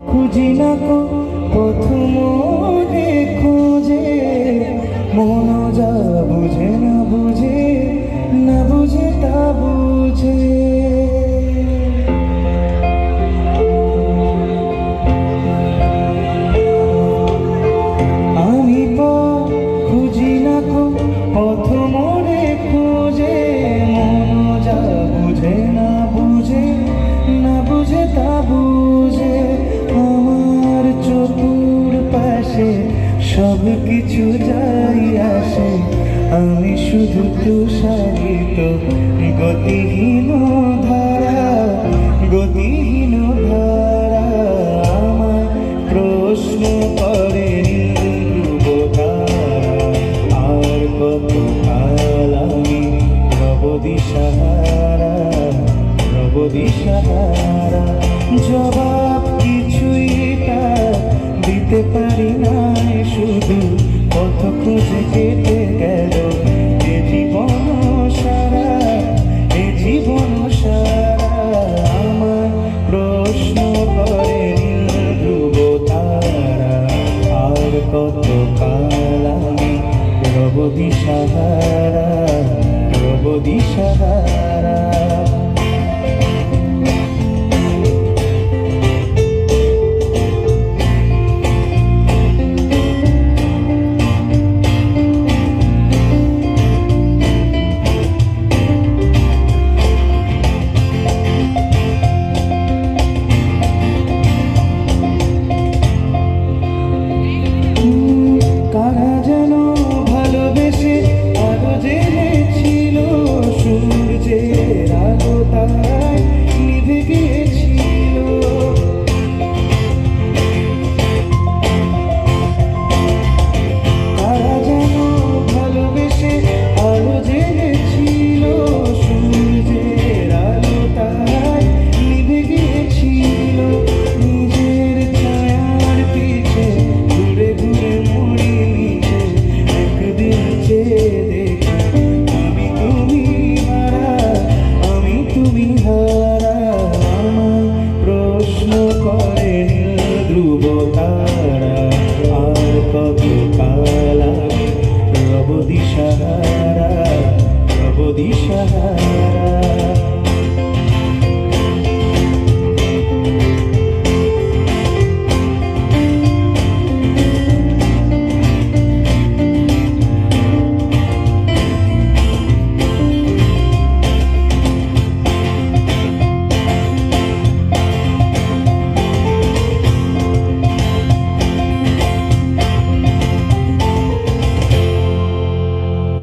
খুঁজি না কো প্রথম খোঁজে। মন যা বুঝে তুষারিত গতিহীন ধারা গতিহীন ধারা। আমার প্রশ্ন করে আর কত কাল আমি প্রবদিশাহারা প্রবদিশাহারা জবাব কিছুই তা দিতে পারি না শুধু কত প্রভু home. তুমি হারা আমায় প্রশ্ন করে ধ্রুব তারা আর কত কাল রব দিশাহারা রব দিশাহারা